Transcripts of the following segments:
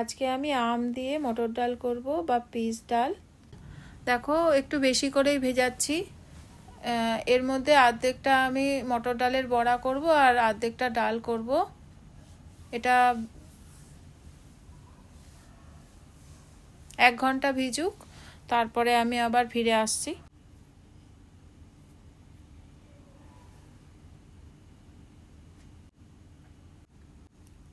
আজকে আমি আম দিয়ে মটর ডাল করব বা পিস ডাল। দেখো, একটু বেশি করেই ভেজাচ্ছি। এর মধ্যে অর্ধেকটা আমি মটর ডালের বড়া করব আর অর্ধেকটা ডাল করব। এটা এক ঘণ্টা ভিজুক, তারপরে আমি আবার ফিরে আসছি।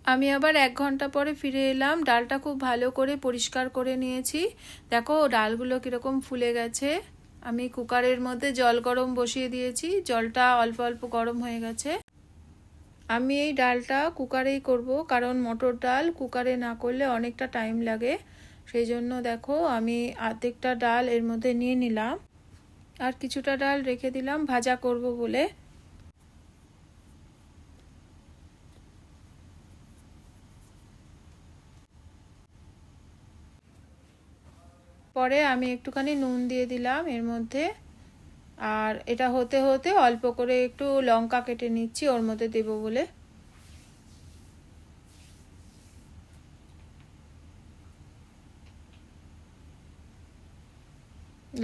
আমি আবার এক ঘণ্টা পরে ফিরে এলাম। ডালটা খুব ভালো করে পরিষ্কার করে নিয়েছি। দেখো, ডালগুলো কীরকম ফুলে গেছে। আমি কুকারের মধ্যে জল গরম বসিয়ে দিয়েছি। জলটা অল্প অল্প গরম হয়ে গেছে। আমি এই ডালটা কুকারেই করব, কারণ মটর ডাল কুকারে না করলে অনেকটা টাইম লাগে। সেই জন্য দেখো, আমি অর্ধেকটা ডাল এর মধ্যে নিয়ে নিলাম। আর কিছুটা ডাল রেখে দিলাম, ভাজা করব বলে। পরে আমি একটুখানি নুন দিয়ে দিলাম এর মধ্যে। আর এটা হতে হতে অল্প করে একটু লঙ্কা কেটে নিচ্ছি, ওর মধ্যে দেবো বলে।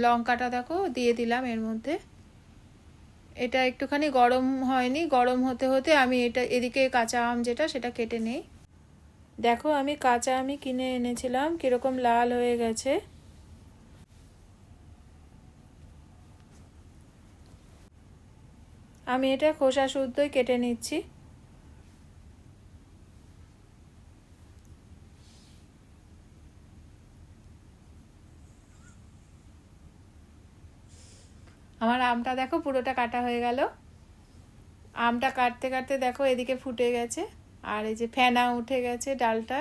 লঙ্কাটা দেখো দিয়ে দিলাম এর মধ্যে। এটা একটুখানি গরম হয়নি, গরম হতে হতে আমি এটা এদিকে কাঁচা আম যেটা সেটা কেটে নেই। দেখো আমি কাঁচা আমি কিনে এনেছিলাম, কীরকম লাল হয়ে গেছে। আমি এটা খোসা শুদ্ধই কেটে নিচ্ছি। আমার আমটা দেখো পুরোটা কাটা হয়ে গেল। আমটা কাটতে কাটতে দেখো এদিকে ফুটে গেছে। আর এই যে ফেনা উঠে গেছে ডালটা।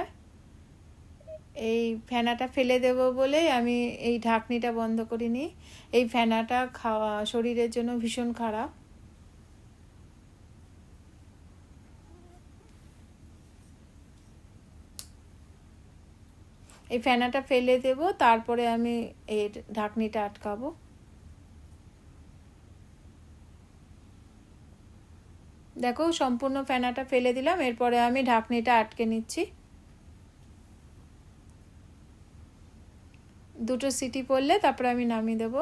এই ফেনাটা ফেলে দেব বলেই আমি এই ঢাকনিটা বন্ধ করিনি। এই ফেনাটা খাওয়া, শরীরের জন্য ভীষণ খারাপ। এই ফেনাটা ফেলে দেব, তারপরে আমি এর ঢাকনিটা আটকাবো। দেখো, সম্পূর্ণ ফেনাটা ফেলে দিলাম, এরপরে আমি ঢাকনিটা আটকে নিচ্ছি। দুটো সিটি পড়লে তারপরে আমি নামিয়ে দেব।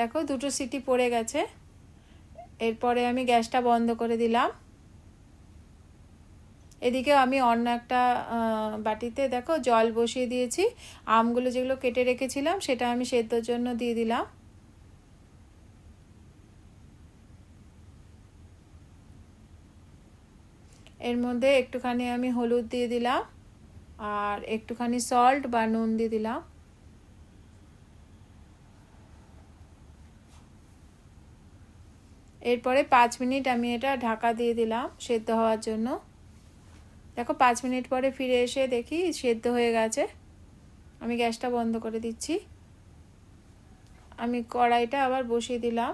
দেখো, দুটো সিটি পড়ে গেছে। এরপরে আমি গ্যাসটা বন্ধ করে দিলাম। এদিকে আমি অন্য একটা বাটিতে দেখো জল বসিয়ে দিয়েছি। আমগুলো যেগুলো কেটে রেখেছিলাম, সেটা আমি সেদ্ধর জন্য দিয়ে দিলাম। এর মধ্যে একটুখানি আমি হলুদ দিয়ে দিলাম আর একটুখানি সল্ট বা নুন দিয়ে দিলাম। এরপরে পাঁচ মিনিট আমি এটা ঢাকা দিয়ে দিলাম সেদ্ধ হওয়ার জন্য। দেখো, পাঁচ মিনিট পরে ফিরে এসে দেখি সেদ্ধ হয়ে গেছে। আমি গ্যাসটা বন্ধ করে দিচ্ছি। আমি কড়াইটা আবার বসিয়ে দিলাম।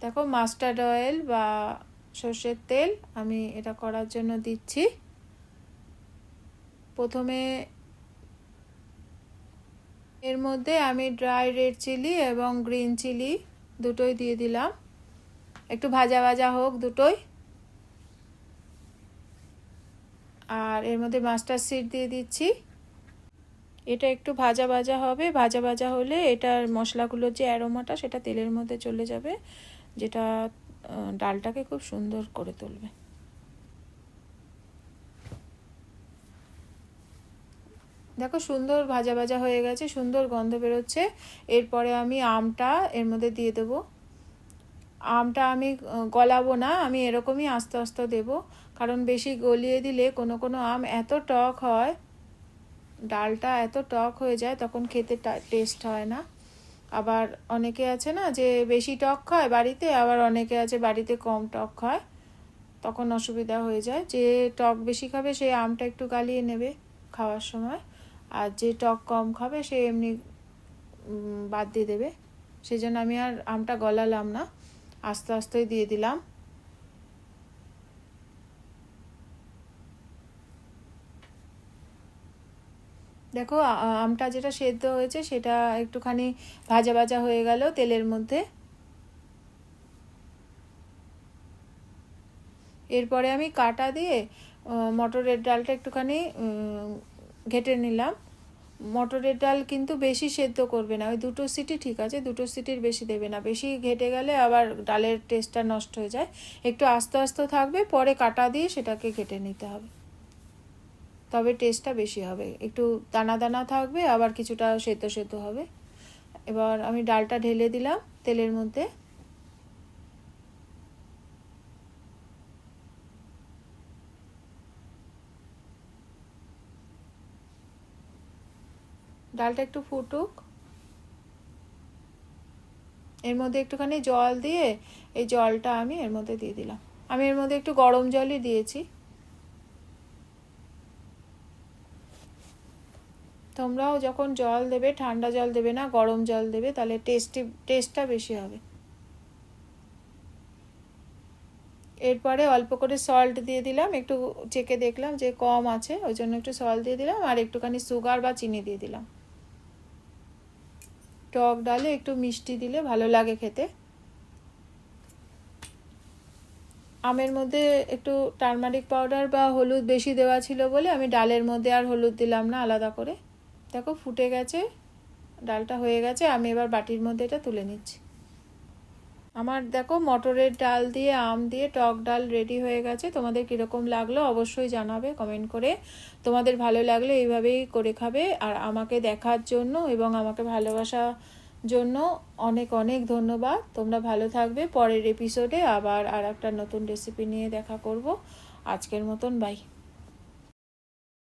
দেখো, মাস্টার্ড অয়েল বা সর্ষের তেল আমি এটা করার জন্য দিচ্ছি। প্রথমে এর মধ্যে আমি ড্রাই রেড চিলি এবং গ্রিন চিলি দুটোই দিয়ে দিলাম। একটু ভাজা ভাজা হোক দুটোই। আর এর মধ্যে মাস্টার সিড দিয়ে দিচ্ছি। এটা একটু ভাজা ভাজা হবে। ভাজা ভাজা হলে এটার মশলাগুলোর যে অ্যারোমাটা, সেটা তেলের মধ্যে চলে যাবে, যেটা ডালটাকে খুব সুন্দর করে তুলবে। দেখো সুন্দর ভাজা ভাজা হয়ে গেছে, সুন্দর গন্ধ বেরোচ্ছে। এরপরে আমি আমটা এর মধ্যে দিয়ে দেবো। আমটা আমি গলাবো না, আমি এরকমই আস্তে আস্তে দেবো। কারণ বেশি গলিয়ে দিলে কোনো কোনো আম এত টক হয়, ডালটা এত টক হয়ে যায়, তখন খেতে টেস্ট হয় না। আবার অনেকে আছে না যে বেশি টক খায় বাড়িতে, আবার অনেকে আছে বাড়িতে কম টক খায়, তখন অসুবিধা হয়ে যায়। যে টক বেশি খাবে, সে আমটা একটু গালিয়ে নেবে খাওয়ার সময়। আর যে টক কম খাবে, সে এমনি বাদ দিয়ে দেবে। সেই জন্য আমি আর আমটা গলালাম না। আস্তে আস্তেই দিয়ে দিলাম। দেখো আমটা যেটা সেদ্ধ হয়েছে সেটা একটুখানি ভাজা ভাজা হয়ে গেল তেলের মধ্যে। এরপরে আমি কাটা দিয়ে মটরের ডালটা একটুখানি ঘেটে নিলাম। মটরের ডাল কিন্তু বেশি সেদ্ধ করবে না। ওই দুটো সিটি ঠিক আছে, দুটো সিটির বেশি দেবে না। বেশি ঘেটে গেলে আবার ডালের টেস্টটা নষ্ট হয়ে যায়। একটু আস্তে আস্তে থাকবে, পরে কাটা দিয়ে সেটাকে ঘেটে নিতে হবে। তবে টেস্টটা বেশি হবে। একটু দানা দানা থাকবে, আবার কিছুটা সেদ্ধ সেদ্ধ হবে। এবার আমি ডালটা ঢেলে দিলাম তেলের মধ্যে। ডালটা একটু ফুটুক। এর মধ্যে একটুখানি জল দিয়ে এই জলটা আমি এর মধ্যে দিয়ে দিলাম। আমি এর মধ্যে একটু গরম জলই দিয়েছি। তোমরাও যখন জল দেবে, ঠান্ডা জল দেবে না, গরম জল দেবে, তাহলে টেস্টি টেস্টটা বেশি হবে। এরপরে অল্প করে সল্ট দিয়ে দিলাম। একটু চেকে দেখলাম যে কম আছে, ওই জন্য একটু সল্ট দিয়ে দিলাম। আর একটুখানি সুগার বা চিনি দিয়ে দিলাম। টক ডালে একটু মিষ্টি দিলে ভালো লাগে খেতে। আমের মধ্যে একটু টার্মারিক পাউডার বা হলুদ বেশি দেওয়া ছিল বলে আমি ডালের মধ্যে আর হলুদ দিলাম না আলাদা করে। দেখো ফুটে গেছে, ডালটা হয়ে গেছে, আমি এবার বাটির মধ্যে এটা তুলে নিচ্ছি। আমার দেখো, মটরের ডাল দিয়ে, আম দিয়ে টক ডাল রেডি হয়ে গেছে। তোমাদের কীরকম লাগল অবশ্যই জানাবে কমেন্ট করে। তোমাদের ভালো লাগলে এইভাবেই করে খাবে। আর আমাকে দেখার জন্য এবং আমাকে ভালোবাসা জন্য অনেক অনেক ধন্যবাদ। তোমরা ভালো থাকবে। পরের এপিসোডে আবার আর একটা নতুন রেসিপি নিয়ে দেখা করব। আজকের মতন বাই